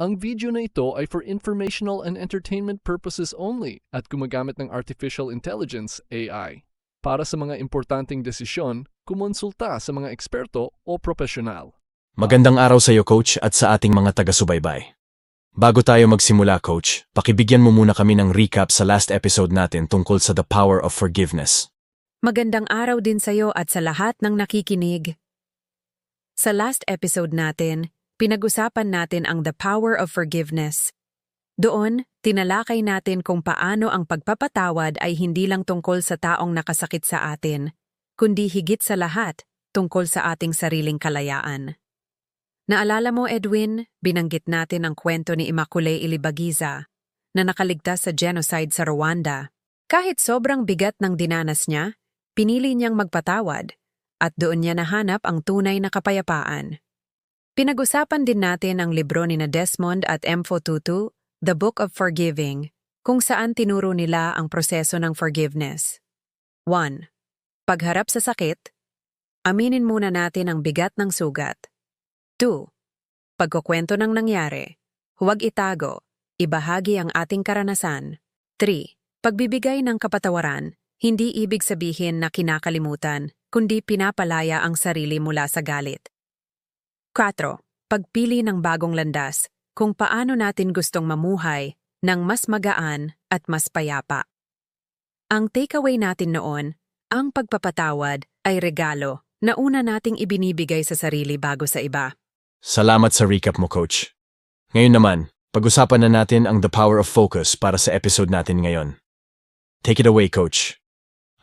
Ang video na ito ay for informational and entertainment purposes only at gumagamit ng Artificial Intelligence AI. Para sa mga importanteng desisyon, kumonsulta sa mga eksperto o profesional. Magandang araw sa iyo, Coach, at sa ating mga taga-subaybay. Bago tayo magsimula, Coach, pakibigyan mo muna kami ng recap sa last episode natin tungkol sa the power of forgiveness. Magandang araw din sa'yo at sa lahat ng nakikinig. Sa last episode natin, pinag-usapan natin ang the power of forgiveness. Doon, tinalakay natin kung paano ang pagpapatawad ay hindi lang tungkol sa taong nakasakit sa atin, kundi higit sa lahat, tungkol sa ating sariling kalayaan. Naalala mo, Edwin, binanggit natin ang kwento ni Immaculée Ilibagiza na nakaligtas sa genocide sa Rwanda. Kahit sobrang bigat ng dinanas niya, pinili niyang magpatawad at doon niya nahanap ang tunay na kapayapaan. Pinag-usapan din natin ang libro ni Desmond at Mfo Tutu, The Book of Forgiving, kung saan tinuro nila ang proseso ng forgiveness. 1. Pagharap sa sakit, aminin muna natin ang bigat ng sugat. 2. Pagkukwento ng nangyari, huwag itago, ibahagi ang ating karanasan. 3. Pagbibigay ng kapatawaran, hindi ibig sabihin na kinakalimutan, kundi pinapalaya ang sarili mula sa galit. 4. Pagpili ng bagong landas, kung paano natin gustong mamuhay ng mas magaan at mas payapa. Ang takeaway natin noon, ang pagpapatawad ay regalo na una nating ibinibigay sa sarili bago sa iba. Salamat sa recap mo, Coach. Ngayon naman, pag-usapan na natin ang the power of focus para sa episode natin ngayon. Take it away, Coach.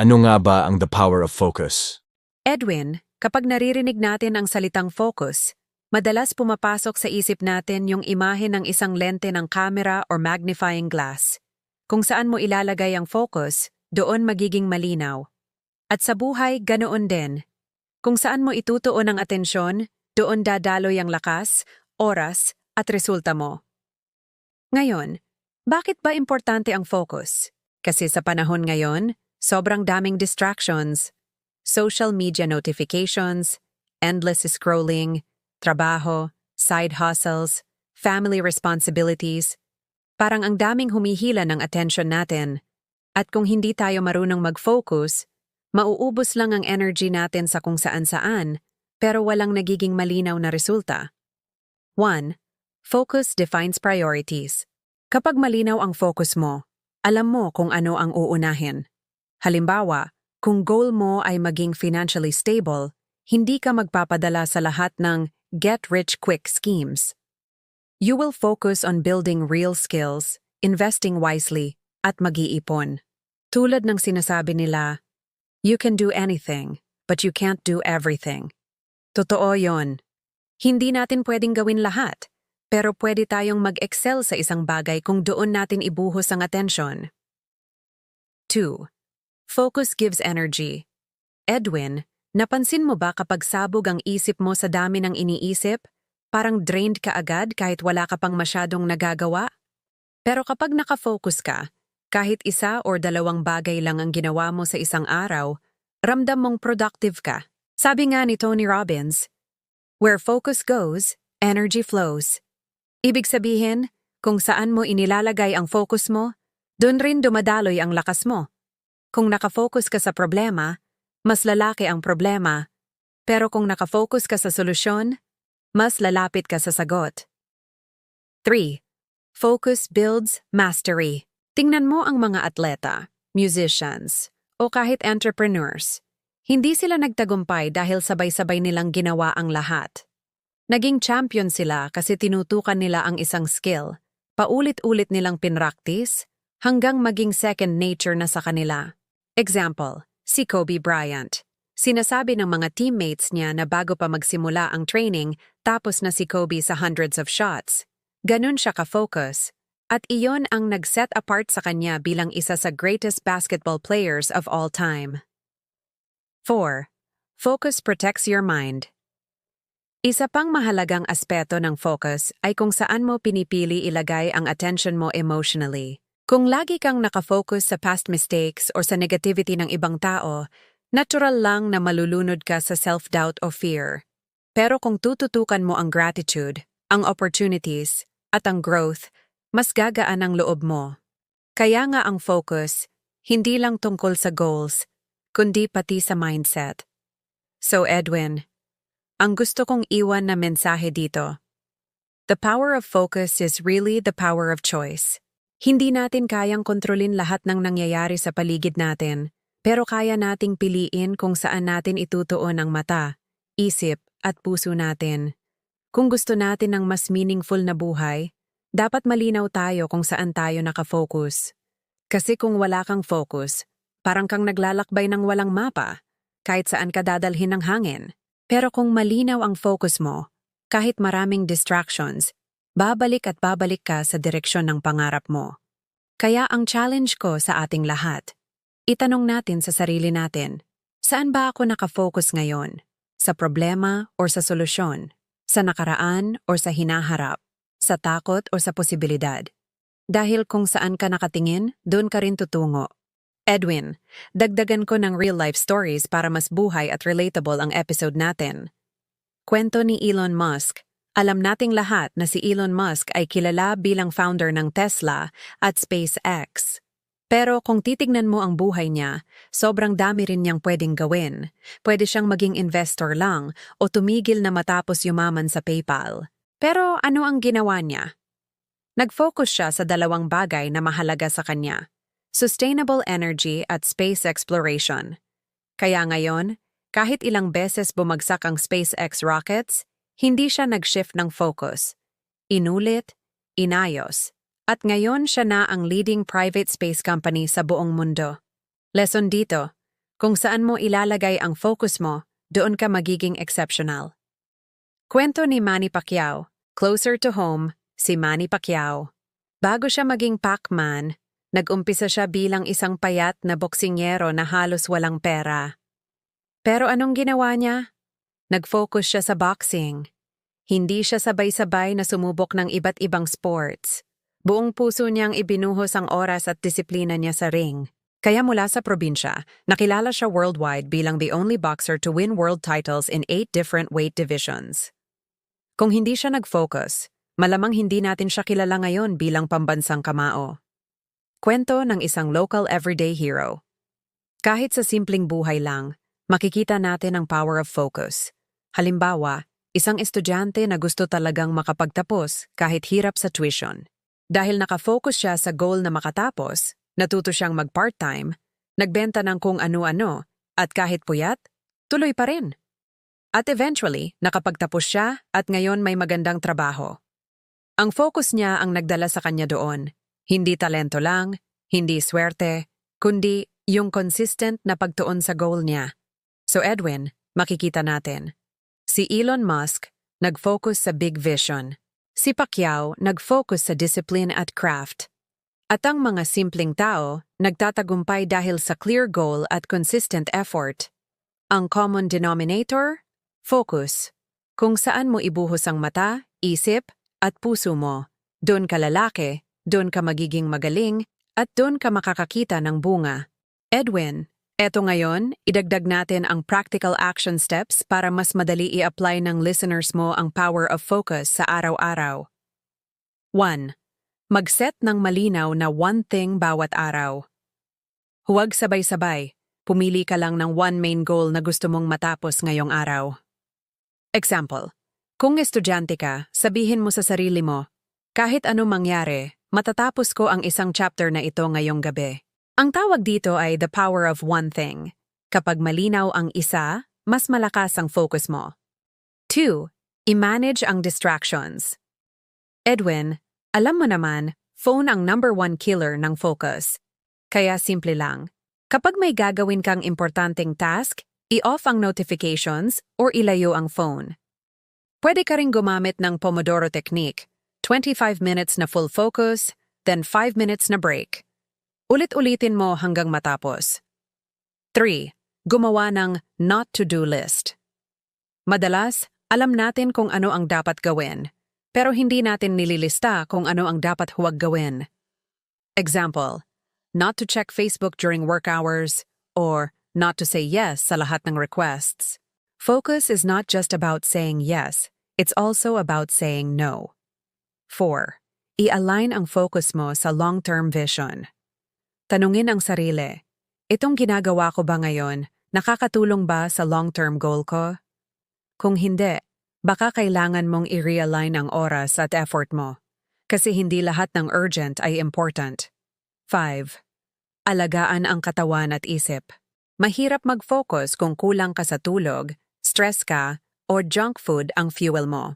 Ano nga ba ang the power of focus? Edwin, kapag naririnig natin ang salitang focus, madalas pumapasok sa isip natin yung imahe ng isang lente ng camera or magnifying glass. Kung saan mo ilalagay ang focus, doon magiging malinaw. At sa buhay, ganoon din. Kung saan mo itutuon ang atensyon, doon dadaloy ang lakas, oras, at resulta mo. Ngayon, bakit ba importante ang focus? Kasi sa panahon ngayon, sobrang daming distractions, social media notifications, endless scrolling, trabaho, side hustles, family responsibilities. Parang ang daming humihila ng attention natin. At kung hindi tayo marunong mag-focus, mauubos lang ang energy natin sa kung saan-saan, pero walang nagiging malinaw na resulta. 1. Focus defines priorities. Kapag malinaw ang focus mo, alam mo kung ano ang uunahin. Halimbawa, kung goal mo ay maging financially stable, hindi ka magpapadala sa lahat ng get-rich-quick schemes. You will focus on building real skills, investing wisely, at mag-iipon. Tulad ng sinasabi nila, you can do anything, but you can't do everything. Totoo yon. Hindi natin pwedeng gawin lahat, pero pwede tayong mag-excel sa isang bagay kung doon natin ibuhos ang atensyon. 2. Focus gives energy. Edwin, napansin mo ba kapag sabog ang isip mo sa dami ng iniisip, parang drained ka agad kahit wala ka pang masyadong nagagawa? Pero kapag nakafocus ka, kahit isa or dalawang bagay lang ang ginawa mo sa isang araw, ramdam mong productive ka. Sabi nga ni Tony Robbins, Where focus goes, energy flows. Ibig sabihin, kung saan mo inilalagay ang focus mo, doon rin dumadaloy ang lakas mo. Kung nakafocus ka sa problema, mas lalaki ang problema. Pero kung nakafocus ka sa solusyon, mas lalapit ka sa sagot. 3. Focus builds mastery. Tingnan mo ang mga atleta, musicians, o kahit entrepreneurs. Hindi sila nagtagumpay dahil sabay-sabay nilang ginawa ang lahat. Naging champion sila kasi tinutukan nila ang isang skill, paulit-ulit nilang pinractice, hanggang maging second nature na sa kanila. Example, si Kobe Bryant. Sinasabi ng mga teammates niya na bago pa magsimula ang training, tapos na si Kobe sa hundreds of shots. Ganun siya ka-focus. At iyon ang nag-set apart sa kanya bilang isa sa greatest basketball players of all time. 4. Focus protects your mind. Isa pang mahalagang aspeto ng focus ay kung saan mo pinipili ilagay ang attention mo emotionally. Kung lagi kang nakafocus sa past mistakes or sa negativity ng ibang tao, natural lang na malulunod ka sa self-doubt o fear. Pero kung tututukan mo ang gratitude, ang opportunities, at ang growth, mas gagaan ang loob mo. Kaya nga ang focus, hindi lang tungkol sa goals, kundi pati sa mindset. So Edwin, ang gusto kong iwan na mensahe dito. The power of focus is really the power of choice. Hindi natin kayang kontrolin lahat ng nangyayari sa paligid natin, pero kaya nating piliin kung saan natin itutuon ang mata, isip, at puso natin. Kung gusto natin ng mas meaningful na buhay, dapat malinaw tayo kung saan tayo nakafocus. Kasi kung wala kang focus, parang kang naglalakbay ng walang mapa, kahit saan ka dadalhin ng hangin. Pero kung malinaw ang focus mo, kahit maraming distractions, babalik at babalik ka sa direksyon ng pangarap mo. Kaya ang challenge ko sa ating lahat, itanong natin sa sarili natin, saan ba ako nakafocus ngayon? Sa problema o sa solusyon? Sa nakaraan o sa hinaharap? Sa takot o sa posibilidad? Dahil kung saan ka nakatingin, doon ka rin tutungo. Edwin, dagdagan ko ng real-life stories para mas buhay at relatable ang episode natin. Kwento ni Elon Musk. Alam nating lahat na si Elon Musk ay kilala bilang founder ng Tesla at SpaceX. Pero kung titignan mo ang buhay niya, sobrang dami rin niyang pwedeng gawin. Pwede siyang maging investor lang o tumigil na matapos yumaman sa PayPal. Pero ano ang ginawa niya? Nag-focus siya sa dalawang bagay na mahalaga sa kanya sustainable energy at space exploration. Kaya ngayon, kahit ilang beses bumagsak ang SpaceX rockets, hindi siya nag-shift ng focus. Inulit, inayos, at ngayon siya na ang leading private space company sa buong mundo. Lesson dito, kung saan mo ilalagay ang focus mo, doon ka magiging exceptional. Kwento ni Manny Pacquiao, closer to home, si Manny Pacquiao. Bago siya maging Pac-Man, Nag-umpisa siya bilang isang payat na boksingero na halos walang pera. Pero anong ginawa niya? Nag-focus siya sa boxing. Hindi siya sabay-sabay na sumubok ng iba't ibang sports. Buong puso niyang ibinuhos ang oras at disiplina niya sa ring. Kaya mula sa probinsya, nakilala siya worldwide bilang the only boxer to win world titles in eight different weight divisions. Kung hindi siya nag-focus, malamang hindi natin siya kilala ngayon bilang pambansang kamao. Kwento ng isang local everyday hero. Kahit sa simpleng buhay lang, makikita natin ang power of focus. Halimbawa, isang estudyante na gusto talagang makapagtapos kahit hirap sa tuition. Dahil nakafocus siya sa goal na makatapos, natuto siyang mag-part-time, nagbenta ng kung ano-ano, at kahit puyat, tuloy pa rin. At eventually, nakapagtapos siya at ngayon may magandang trabaho. Ang focus niya ang nagdala sa kanya doon, hindi talento lang, hindi swerte, kundi yung consistent na pagtuon sa goal niya. So Edwin, makikita natin. Si Elon Musk, nag-focus sa big vision. Si Pacquiao, nag-focus sa discipline at craft. At ang mga simpleng tao, nagtatagumpay dahil sa clear goal at consistent effort. Ang common denominator? Focus. Kung saan mo ibuhos ang mata, isip, at puso mo. Doon ka lalaki, doon ka magiging magaling, at doon ka makakakita ng bunga. Edwin, eto ngayon, idagdag natin ang practical action steps para mas madali i-apply ng listeners mo ang power of focus sa araw-araw. 1. Mag-set ng malinaw na one thing bawat araw. Huwag sabay-sabay. Pumili ka lang ng one main goal na gusto mong matapos ngayong araw. Example, kung estudyante ka, sabihin mo sa sarili mo, kahit ano mangyari, Matatapos ko ang isang chapter na ito ngayong gabi. Ang tawag dito ay the power of one thing. Kapag malinaw ang isa, mas malakas ang focus mo. 2. I-manage ang distractions. Edwin, alam mo naman, phone ang number one killer ng focus. Kaya simple lang. Kapag may gagawin kang importanteng task, i-off ang notifications or ilayo ang phone. Pwede ka rin gumamit ng Pomodoro Technique 25 minutes na full focus, then 5 minutes na break. Ulit-ulitin mo hanggang matapos. 3. Gumawa ng not to-do list. Madalas, alam natin kung ano ang dapat gawin, pero hindi natin nililista kung ano ang dapat huwag gawin. Example, not to check Facebook during work hours, or not to say yes sa lahat ng requests. Focus is not just about saying yes, it's also about saying no. 4. i-align ang focus mo sa long-term vision. Tanungin ang sarili, itong ginagawa ko ba ngayon, nakakatulong ba sa long-term goal ko? Kung hindi, baka kailangan mong i-realign ang oras at effort mo. Kasi hindi lahat ng urgent ay important. 5. Alagaan ang katawan at isip. Mahirap mag-focus kung kulang ka sa tulog, stress ka, o junk food ang fuel mo.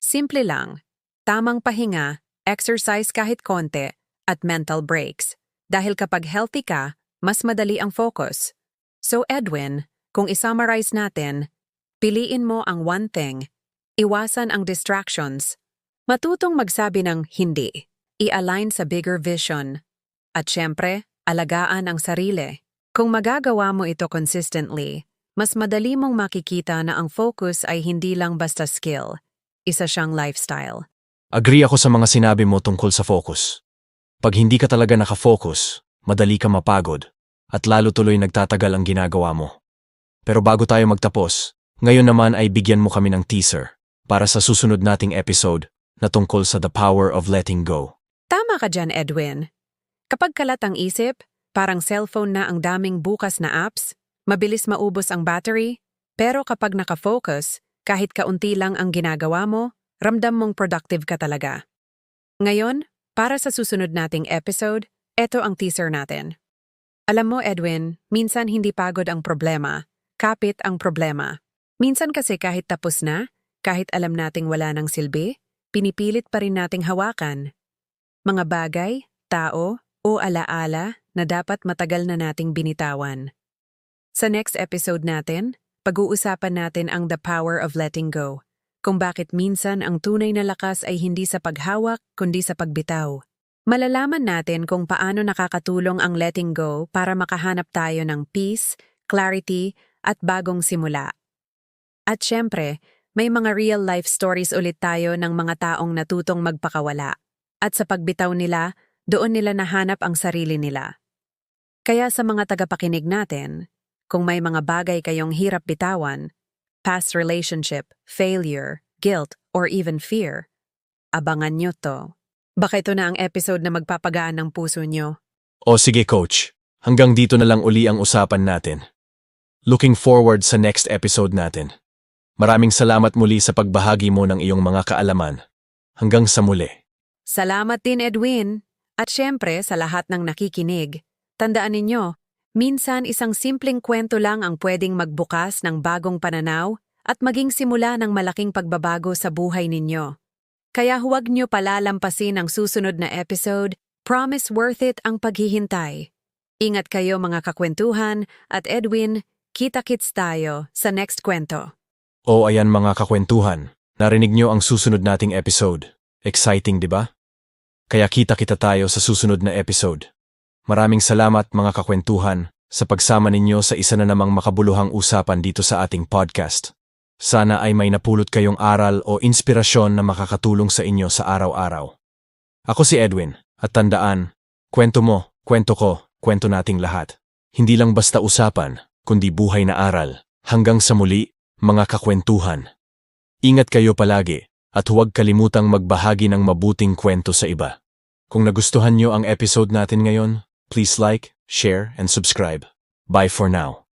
Simple lang, tamang pahinga, exercise kahit konti, at mental breaks. Dahil kapag healthy ka, mas madali ang focus. So Edwin, kung isummarize natin, piliin mo ang one thing, iwasan ang distractions, matutong magsabi ng hindi, i-align sa bigger vision, at syempre, alagaan ang sarili. Kung magagawa mo ito consistently, mas madali mong makikita na ang focus ay hindi lang basta skill, isa siyang lifestyle. Agree ako sa mga sinabi mo tungkol sa focus. Pag hindi ka talaga nakafocus, madali ka mapagod, at lalo tuloy nagtatagal ang ginagawa mo. Pero bago tayo magtapos, ngayon naman ay bigyan mo kami ng teaser para sa susunod nating episode na tungkol sa the power of letting go. Tama ka dyan, Edwin. Kapag kalat ang isip, parang cellphone na ang daming bukas na apps, mabilis maubos ang battery, pero kapag nakafocus, kahit kaunti lang ang ginagawa mo, ramdam mong productive ka talaga. Ngayon, para sa susunod nating episode, eto ang teaser natin. Alam mo, Edwin, minsan hindi pagod ang problema, kapit ang problema. Minsan kasi kahit tapos na, kahit alam nating wala ng silbi, pinipilit pa rin nating hawakan. Mga bagay, tao, o alaala na dapat matagal na nating binitawan. Sa next episode natin, pag-uusapan natin ang the power of letting go, kung bakit minsan ang tunay na lakas ay hindi sa paghawak kundi sa pagbitaw. Malalaman natin kung paano nakakatulong ang letting go para makahanap tayo ng peace, clarity, at bagong simula. At syempre, may mga real-life stories ulit tayo ng mga taong natutong magpakawala. At sa pagbitaw nila, doon nila nahanap ang sarili nila. Kaya sa mga tagapakinig natin, kung may mga bagay kayong hirap bitawan, past relationship, failure, guilt, or even fear, abangan nyo to. Baka ito na ang episode na magpapagaan ng puso nyo. O sige coach, hanggang dito na lang uli ang usapan natin. Looking forward sa next episode natin. Maraming salamat muli sa pagbahagi mo ng iyong mga kaalaman. Hanggang sa muli. Salamat din Edwin. At syempre sa lahat ng nakikinig. Tandaan ninyo, minsan isang simpleng kwento lang ang pwedeng magbukas ng bagong pananaw at maging simula ng malaking pagbabago sa buhay ninyo. Kaya huwag nyo palalampasin ang susunod na episode, promise worth it ang paghihintay. Ingat kayo mga kakwentuhan at Edwin, kita-kits tayo sa next kwento. O ayan mga kakwentuhan, narinig nyo ang susunod nating episode. Exciting, di ba? Kaya kita-kita tayo sa susunod na episode. Maraming salamat mga kakwentuhan sa pagsama ninyo sa isa na namang makabuluhang usapan dito sa ating podcast. Sana ay may napulot kayong aral o inspirasyon na makakatulong sa inyo sa araw-araw. Ako si Edwin, at tandaan, kwento mo, kwento ko, kwento nating lahat. Hindi lang basta usapan, kundi buhay na aral. Hanggang sa muli, mga kakwentuhan. Ingat kayo palagi at huwag kalimutang magbahagi ng mabuting kwento sa iba. Kung nagustuhan nyo ang episode natin ngayon, please like, share, and subscribe. Bye for now.